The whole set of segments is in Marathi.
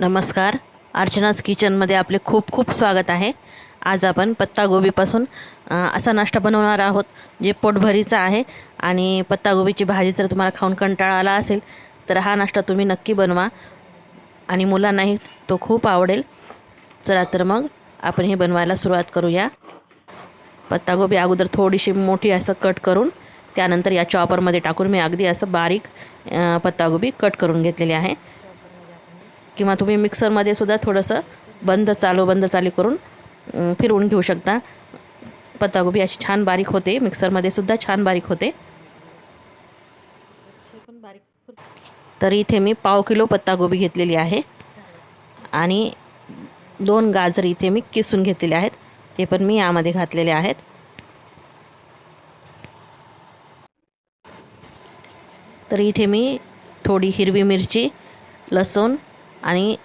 नमस्कार. अर्चनाज किचनमध्ये आपले खूप खूप स्वागत आहे. आज आपण पत्तागोबीपासून असा नाश्ता बनवणार आहोत जे पोटभरीचा आहे आणि पत्तागोबीची भाजी जर तुम्हाला खाऊन कंटाळा आला असेल तर हा नाश्ता तुम्ही नक्की बनवा आणि मुलांनाही तो खूप आवडेल. चला तर मग आपण हे बनवायला सुरुवात करूया. पत्तागोबी अगोदर थोडीशी मोठी असं कट करून त्यानंतर या चॉपरमध्ये टाकून मी अगदी असं बारीक पत्तागोबी कट करून घेतलेली आहे. किंवा तुम्ही मिक्सरमध्ये सुद्धा थोडंसं बंद चालू बंद चालू करून फिरवून घेऊ शकता. पत्तागोबी अशी छान बारीक होते. मिक्सरमध्ये सुद्धा छान बारीक होते. तर इथे मी पाव किलो पत्तागोबी घेतलेली आहे. आणि दोन गाजर इथे मी किसून घेतलेले आहेत. ते पण मी यामध्ये घातलेले आहेत. तर इथे मी थोडी हिरवी मिरची लसूण आणि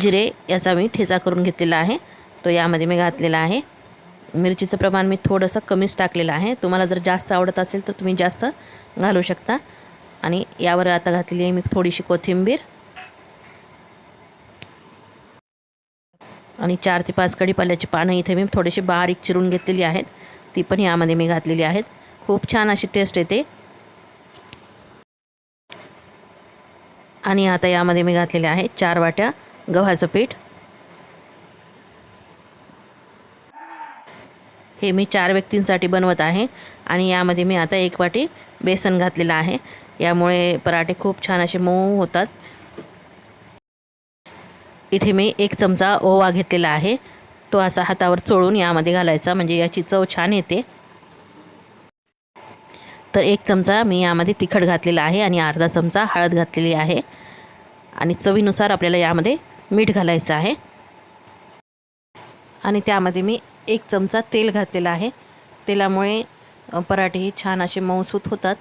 जिरे याचा मी ठेचा करून घेतलेला आहे. तो यामध्ये मी घातलेला आहे. मिरचीचं प्रमाण मी थोडंसं कमीच टाकलेलं आहे. तुम्हाला जर जास्त आवडत असेल तर तुम्ही जास्त घालू शकता. आणि यावर आता घातलेली आहे मी थोडीशी कोथिंबीर. आणि चार ते पाच कढीपाल्याची पानं इथे मी थोडीशी बारीक चिरून घेतलेली आहेत. ती पण यामध्ये मी घातलेली आहेत. खूप छान अशी टेस्ट येते. आणि आता यामध्ये मी घातलेले आहे चार वाट्या गव्हाचं पीठ. हे मी चार व्यक्तींसाठी बनवत आहे आणि यामध्ये मी आता एक वाटी बेसन घातलेलं आहे. यामुळे पराठे खूप छान असे मऊ होतात. इथे मी एक चमचा ओवा घेतलेला आहे. तो असा हातावर चोळून यामध्ये घालायचा म्हणजे याची चव छान येते. तर एक चमचा मी यामध्ये तिखट घातलेला आहे आणि अर्धा चमचा हळद घातलेली आहे. आणि चवीनुसार आपल्याला यामध्ये मीठ घालायचं आहे. आणि त्यामध्ये मी एक चमचा तेल घातलेलं आहे. तेलामुळे पराठे पराठे छान असे मऊसूत होतात.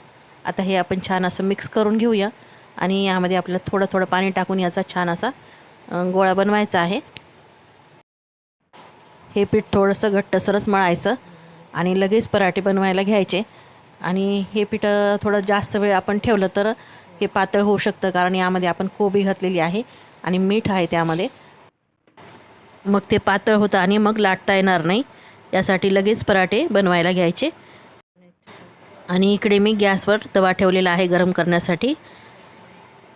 आता हे आपण छान असं मिक्स करून घेऊया. आणि यामध्ये आपल्याला थोडं थोडं पाणी टाकून याचा छान असा गोळा बनवायचा आहे. हे पीठ थोडंसं घट्टसरच मळायचं आणि लगेच पराठे बनवायला घ्यायचे. आणि हे पिठं थोडं जास्त वेळ आपण ठेवलं तर हे पातळ होऊ शकतं कारण यामध्ये आपण कोबी घातलेली आहे आणि मीठ आहे त्यामध्ये. मग ते पातळ होतं आणि मग लाटता येणार नाही. यासाठी लगेच पराठे बनवायला घ्यायचे. आणि इकडे मी गॅसवर तवा ठेवलेला आहे गरम करण्यासाठी.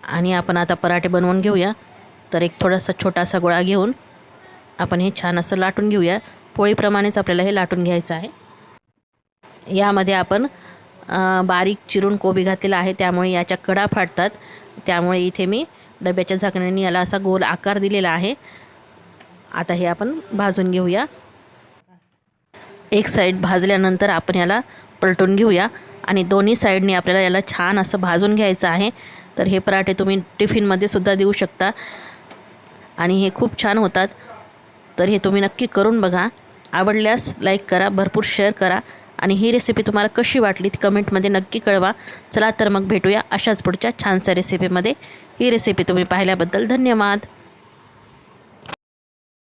आणि आपण आता पराठे बनवून घेऊया. तर एक थोडासा छोटासा गोळा घेऊन आपण हे छान असं लाटून घेऊया. पोळीप्रमाणेच आपल्याला हे लाटून घ्यायचं आहे. यामध्ये आपण बारीक चिरून कोबी घातलेला आहे त्यामुळे याच्या कडा फाटतात. त्यामुळे इथे मी डब्याच्या झाकण्याने याला असा गोल आकार दिलेला आहे. आता हे आपण भाजून घेऊया. एक साईड भाजल्यानंतर आपण याला पलटून घेऊया आणि दोन्ही साईडने आपल्याला याला छान असं भाजून घ्यायचं आहे. तर हे पराठे तुम्ही टिफिनमध्ये सुद्धा देऊ शकता. आणि हे खूप छान होतात. तर हे तुम्ही नक्की करून बघा. आवडल्यास लाईक करा भरपूर शेअर करा. आणि ही रेसिपी तुम्हाला कशी वाटली ती कमेंटमध्ये नक्की कळवा. चला तर मग भेटूया अशाच पुढच्या छानशा रेसिपीमध्ये ही रेसिपी तुम्ही पाहिल्याबद्दल धन्यवाद.